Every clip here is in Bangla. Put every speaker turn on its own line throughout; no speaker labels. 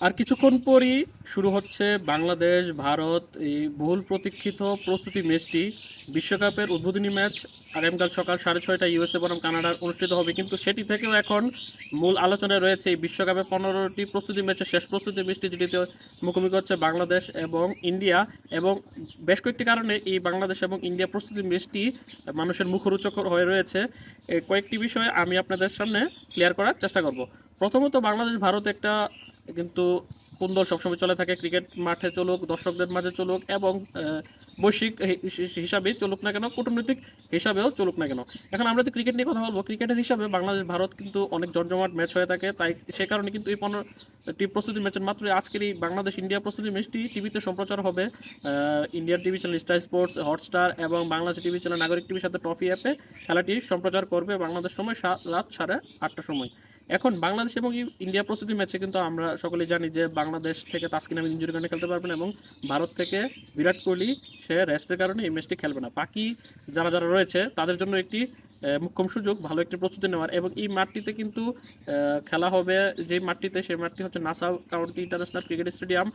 আর কিছুক্ষণ পরই শুরু হচ্ছে বাংলাদেশ, ভারত, এই বহুল প্রতীক্ষিত প্রস্তুতি ম্যাচটি। বিশ্বকাপের উদ্বোধনী ম্যাচ আগামীকাল সকাল সাড়ে ছয়টা ইউএসএ বনাম কানাডার অনুষ্ঠিত হবে, কিন্তু সেটি থেকেও এখন মূল আলোচনায় রয়েছে এই বিশ্বকাপের পনেরোটি প্রস্তুতি ম্যাচের শেষ প্রস্তুতি ম্যাচটি, যেটিতে মুখোমুখি হচ্ছে বাংলাদেশ এবং ইন্ডিয়া। এবং বেশ কয়েকটি কারণে এই বাংলাদেশ এবং ইন্ডিয়া প্রস্তুতি ম্যাচটি মানুষের মুখরোচক হয়ে রয়েছে। কয়েকটি বিষয় আমি আপনাদের সামনে ক্লিয়ার করার চেষ্টা করব। প্রথমত বাংলাদেশ ভারত একটা কিন্তু কোন দল সবসময় চলে থাকে, ক্রিকেট মাঠে চলুক, দর্শকদের মাঝে চলুক এবং বৈশ্বিক হিসাবে চলুক না কেন, কূটনৈতিক হিসাবেও চলুক না কেন। এখন আমরা যদি ক্রিকেট নিয়ে কথা বলব, ক্রিকেটের হিসাবে বাংলাদেশ, ভারত কিন্তু অনেক জমজমাট ম্যাচ হয়ে থাকে, তাই সে কারণে কিন্তু এই পনেরোটি প্রস্তুতি ম্যাচের মাত্র আজকের এই বাংলাদেশ ইন্ডিয়া প্রস্তুতি ম্যাচটি টিভিতে সম্প্রচার হবে। ইন্ডিয়ার TV channel star sports, Hotstar এবং বাংলাদেশ টিভি চ্যানেল নাগরিক টিভির সাথে ট্রফি অ্যাপে খেলাটি সম্প্রচার করবে বাংলাদেশ সময় রাত সাড়ে আটটার সময়। এখন বাংলাদেশ এবং ইন্ডিয়া প্রস্তুতি ম্যাচে কিন্তু আমরা সকলে জানি যে বাংলাদেশ থেকে তাসকিন আমি ইঞ্জুরি কারণে খেলতে পারবে না এবং ভারত থেকে বিরাট কোহলি, সে রেস্টের কারণে এই ম্যাচটি খেলবে না। বাকি যারা যারা রয়েছে, তাদের জন্য একটি মোক্ষম সুযোগ ভালো একটি প্রস্তুতি নেওয়ার। এবং এই মাঠটিতে কিন্তু খেলা হবে, যে মাঠটিতে, সেই মাঠটি হচ্ছে Nassau County international cricket stadium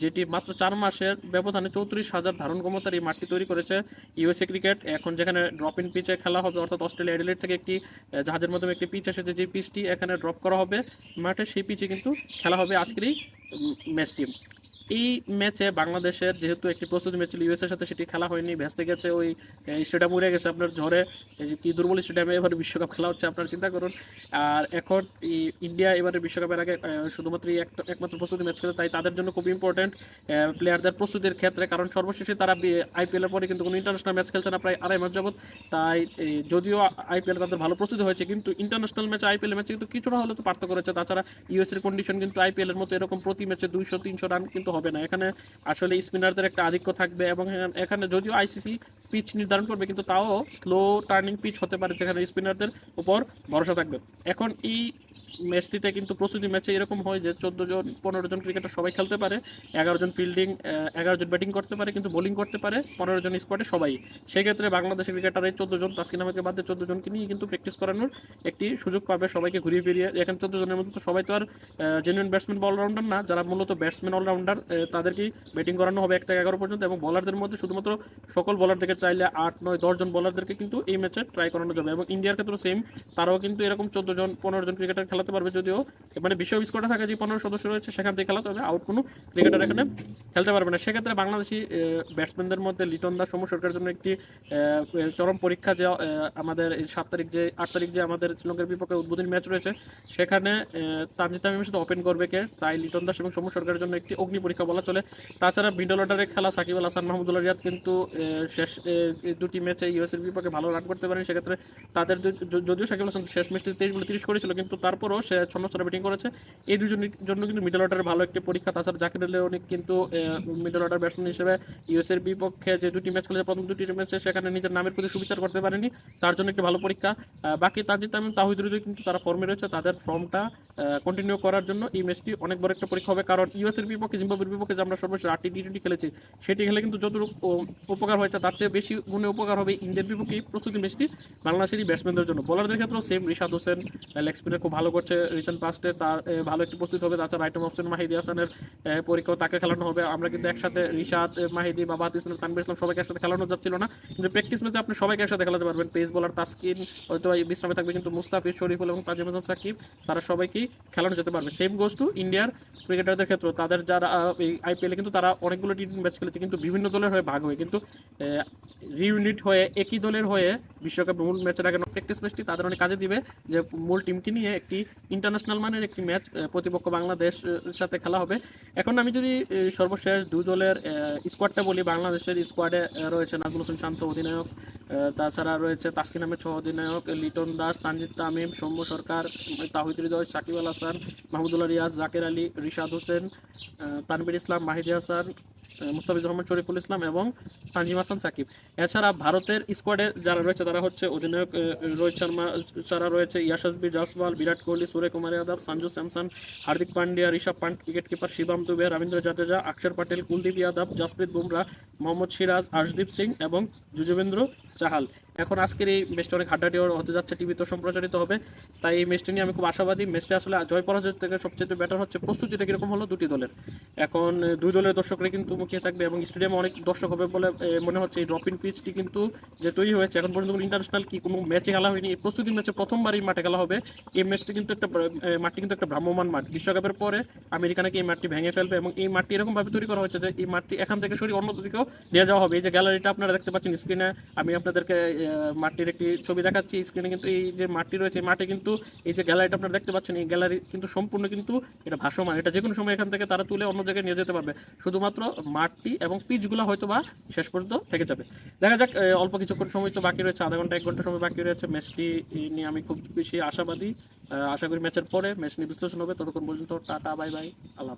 যেটি মাত্র চার মাসের ব্যবধানে চৌত্রিশ হাজার ধারণ ক্ষমতার এই মাঠটি তৈরি করেছে ইউএসএ ক্রিকেট। এখন যেখানে ড্রপ ইন পিচে খেলা হবে, অর্থাৎ অস্ট্রেলিয়া অ্যাডিলেড থেকে একটি জাহাজের মাধ্যমে একটি পিচ এসেছে, যে পিচটি এখানে ড্রপ করা হবে। মাঠে সেই পিচে কিন্তু খেলা হবে আজকেরই ম্যাচটি এই ম্যাচে বাংলাদেশের যেহেতু একটি প্রস্তুতি ম্যাচ ছিল ইউএসের সাথে সেটি খেলা হয়নি ভেস্তে গেছে, ওই স্টেডিয়াম উড়ে গেছে আপনার ঝড়ে। কি দুর্বল স্টেডিয়ামে এবার বিশ্বকাপ খেলা হচ্ছে, আপনারা চিন্তা করুন। আর এখন ইন্ডিয়া এবারে বিশ্বকাপের আগে শুধুমাত্র একমাত্র প্রস্তুতি ম্যাচ খেলে, তাই তাদের জন্য খুব ইম্পর্টেন্ট প্লেয়ারদের প্রস্তুতির ক্ষেত্রে, কারণ সর্বশেষে তারা আইপিএল এর পরে কিন্তু কোনো ইন্টারন্যাশনাল ম্যাচ খেলছে না, প্রায় আড়াই মাস যাবত তাই যদিও আইপিএল তাদের ভালো প্রস্তুতি হয়েছে, কিন্তু ইন্টারন্যাশনাল ম্যাচ আইপিএল ম্যাচে কিন্তু কিছুটা হলে তো পার্থক্য রয়েছে। তাছাড়া ইউএস এর কন্ডিশন কিন্তু আইপিএলের মতো এরকম প্রতি ম্যাচে দুইশো, তিনশো রান কিন্তু হবে না। এখানে আসলে স্পিনারদের একটা আধিক্য থাকবে এবং এখানে- যদিও আইসিসি পিচ নির্ধারণ করবে, কিন্তু তাও স্লো টার্নিং পিচ হতে পারে যেখানে স্পিনারদের উপর ভরসা থাকবে। এখন এই ম্যাচটিতে কিন্তু প্রস্তুতি ম্যাচে এরকম হয় যে চোদ্দ জন, পনেরো জন ক্রিকেটার সবাই খেলতে পারে, এগারো জন ফিল্ডিং এগারো জন ব্যাটিং করতে পারে, কিন্তু বোলিং করতে পারে, পনেরো জন স্কোয়াডে সবাই। সেক্ষেত্রে বাংলাদেশের ক্রিকেটার এই চোদ্দ জন, তাসকিন আহমেদকে বাদ দিয়ে চোদ্দ জনকে নিয়ে কিন্তু প্র্যাকটিস করানোর একটি সুযোগ পাবে সবাইকে ঘুরিয়ে ফিরিয়ে। এখানে চোদ্দ জনের মধ্যে তো সবাই তো আর জেনুইন ব্যাটসম্যান অলরাউন্ডার না, যারা মূলত ব্যাটসম্যান অলরাউন্ডার তাদেরকেই ব্যাটিং করানো হবে এক থেকে এগারো পর্যন্ত এবং বলারদের মধ্যে শুধুমাত্র সকল বলারদেরকে চাইলে আট নয় দশ জন বলারদেরকে কিন্তু এই ম্যাচে ট্রাই করানো যাবে এবং ইন্ডিয়ার ক্ষেত্রে সেম তারাও কিন্তু এরকম চোদ্দ জন পনেরো জন ক্রিকেটার খেলাতে পারবে যদিও মানে বিশ্ব স্কোয়াডে থাকা যে পনেরো সদস্য রয়েছে সেখান থেকে খেলাতে হবে আউট কোনো ক্রিকেটার এখানে খেলতে পারবে না। সেক্ষেত্রে বাংলাদেশি ব্যাটসম্যানদের মধ্যে লিটন দাস সৌম্য সরকারের জন্য একটি চরম পরীক্ষা যে আমাদের সাত তারিখ যে আট তারিখ যে আমাদের শ্রীলঙ্কার বিপক্ষে উদ্বোধনী ম্যাচ রয়েছে সেখানে আহ, তানজিদ তামিমের সাথে ওপেন করবে কে? তাই লিটন দাস এবং সৌম্য সরকারের জন্য একটি অগ্নি পরীক্ষা বলা চলে। তাছাড়া মিডল অর্ডারে খেলা সাকিব আল হাসান মাহমুদুল্লাহ রিয়াদ কিন্তু শেষ দুটি ম্যাচে ইউএসের বিপক্ষে ভালো রান করতে পারেন, সেক্ষেত্রে তাদের যদিও আল হাসান শেষ ম্যাচটি তেইশ বলে তিরিশ করেছিল, কিন্তু তারপরও সে ছন্ন ব্যাটিং করেছে। এই দুজনের জন্য কিন্তু মিডল অর্ডারের ভালো একটি পরীক্ষা। তাছাড়া জাকির আলী অনেক কিন্তু মিডল অর্ডার ব্যাটসম্যান হিসেবে ইউএসের বিপক্ষে যে দুটি ম্যাচ খেলেছে, প্রথম দুটি ম্যাচে সেখানে নিজের নামের প্রতি সুবিচার করতে পারেনি। তার জন্য একটি ভালো পরীক্ষা। বাকি তাজিদ তামিম তাহিদ হৃদয় কিন্তু তারা ফর্মে রয়েছে, তাদের ফর্মটা কন্টিনিউ করার জন্য এই ম্যাচটি অনেক বড় একটা পরীক্ষা হবে। কারণ ইউএসের বিপক্ষে জিম্বাবুয়ের বিপক্ষে যে আমরা সর্বশেষ আটটি টি টোয়েন্টি খেলেছি, সেটি খেলে কিন্তু যতটুকু উপকার হয়েছে, তার চেয়ে বেশি গুণে উপকার হবে ইন্ডিয়ার বিপক্ষে এই প্রস্তুতি ম্যাচটি বাংলাদেশেরই ব্যাটসম্যানদের জন্য। বলারদের ক্ষেত্রেও same Rishad Hossain leg spinner খুব ভালো করছে রিসেন্ট পাস্টে তার ভালো একটি প্রস্তুতি হবে, তাছাড়া আইটেম অপশন মাহিদি হাসানের পরীক্ষাও তাকে খেলানো হবে। আমরা কিন্তু একসাথে রিশাদ মাহিদি বা বাদ ইসলাম তানবির ইসলাম সবাইকে একসাথে খেলানো যাচ্ছিল না। কিন্তু প্র্যাকটিস ম্যাচে আপনি সবাইকে একসাথে খেলাতে পারবেন। পেস বলার তাসকিন হয়তো বিশ্রামে থাকবে কিন্তু মুস্তাফিজ শরীফুল এবং তাজিম হাসান সাকিব, তারা সবাইকেই খেলানো যেতে পারবে। সেম গোস টু ইন্ডিয়ার ক্রিকেটারদের ক্ষেত্রে তাদের যারা এই আইপিএলে কিন্তু তারা অনেকগুলো টি ম্যাচ খেলেছে, কিন্তু বিভিন্ন দলের হয়ে ভাগ হয়ে কিন্তু রিউনিট হয়ে, একই দলের হয়ে বিশ্বকাপ মূল ম্যাচের আগে প্র্যাকটিস ম্যাচটি তাদের অনেক কাজে দিবে। যে মূল টিমকে নিয়ে একটি ইন্টারন্যাশনাল মানের একটি ম্যাচ প্রতিপক্ষ বাংলাদেশ সাথে খেলা হবে। এখন আমি যদি সর্বশেষ দুই দলের স্কোয়াডটা বলি বাংলাদেশের স্কোয়াডে রয়েছে নাজমুল হোসেন শান্ত অধিনায়ক তাছাড়া রয়েছে তাসকিন আহমেদ সহ অধিনায়ক লিটন দাস তানজিদ তামিম সৌম্য সরকার তাহিদ হৃদয় সাকিব আল হাসান মাহমুদুল্লাহ রিয়াজ জাকের আলী রিশাদ হোসেন আহ, তানভীর ইসলাম মাহিদি হাসান আহ, মুস্তাফিজুর রহমান শরীফুল ইসলাম এবং তানজিম হাসান, সাকিব। এছাড়া ভারতের স্কোয়াডে যারা রয়েছে, তারা হচ্ছে অধিনায়ক রোহিত শর্মা, যারা রয়েছে ইয়াশাসবি জাসওয়াল বিরাট কোহলি, সুরে কুমার যাদব, সঞ্জু স্যামসন, হার্দিক পান্ডিয়া, ঋষভ পান্ট উইকেট কিপার শিবাম দুবে, রবীন্দ্র জাদেজা অক্ষর পটেল, কুলদীপ যাদব, জসপ্রীত বুমরা, মোহাম্মদ সিরাজ, আশদীপ সিং এবং যুজবেন্দ্র চাহাল। এখন আজকের এই ম্যাচটা অনেক হাড্ডাটি হতে যাচ্ছে টিভিতে সম্প্রচারিত হবে। তাই এই ম্যাচটা নিয়ে আমি খুব আশাবাদী। ম্যাচটা আসলে জয় পরাজয় থেকে সবচেয়ে বেটার হচ্ছে, প্রস্তুতিটা কীরকম হলো, দুটি দলের। এখন দুই দলের দর্শকরা কিন্তু মুখিয়ে থাকবে এবং স্টেডিয়ামে অনেক দর্শক হবে বলে মনে হচ্ছে এই ড্রপিং পিচটি কিন্তু যে তৈরি হয়েছে, এখন পর্যন্ত কোনো ইন্টারন্যাশনাল কি কোনো ম্যাচে খেলা হয়নি। এই প্রস্তুতি ম্যাচে প্রথমবার এই মাঠে খেলা হবে। এই ম্যাচটি কিন্তু একটা মাঠটি কিন্তু একটা ভ্রাম্যমান মাঠ। বিশ্বকাপের পরে আমেরিকা নাকি এই মাঠটি ভেঙে ফেলবে এবং এই মাঠটি এরকম ভাবে তৈরি করা হয়েছে যে এই মাঠটি এখান থেকে সরিয়ে অন্য দিকেও নিয়ে যাওয়া হবে। এই যে গ্যালারিটা আপনারা দেখতে পাচ্ছেন স্ক্রিনে আমি আপনাদেরকে মাঠটির একটি ছবি দেখাচ্ছি। স্ক্রিনে কিন্তু এই যে মাঠটি রয়েছে, এই মাঠে কিন্তু এই যে গ্যালারিটা আপনারা দেখতে পাচ্ছেন, এই গ্যালারি কিন্তু সম্পূর্ণ কিন্তু এটা ভাসমান। এটা যে কোনো সময় এখান থেকে তারা তুলে অন্য জায়গায় নিয়ে যেতে পারবে। শুধুমাত্র মাঠটি এবং পিচগুলো হয়তো বা শেষ পর্যন্ত থেকে যাবে। দেখা যাক অল্প কিছুক্ষণ সময় তো বাকি রয়েছে, আধা ঘণ্টা, এক ঘণ্টা সময় বাকি রয়েছে। ম্যাচটি নিয়ে আমি খুব বেশি আশাবাদী। আশা করি ম্যাচের পরে ম্যাচ নিয়ে বিশ্লেষণ হবে। ততক্ষণ পর্যন্ত টাটা, বাই বাই, আল্লাহ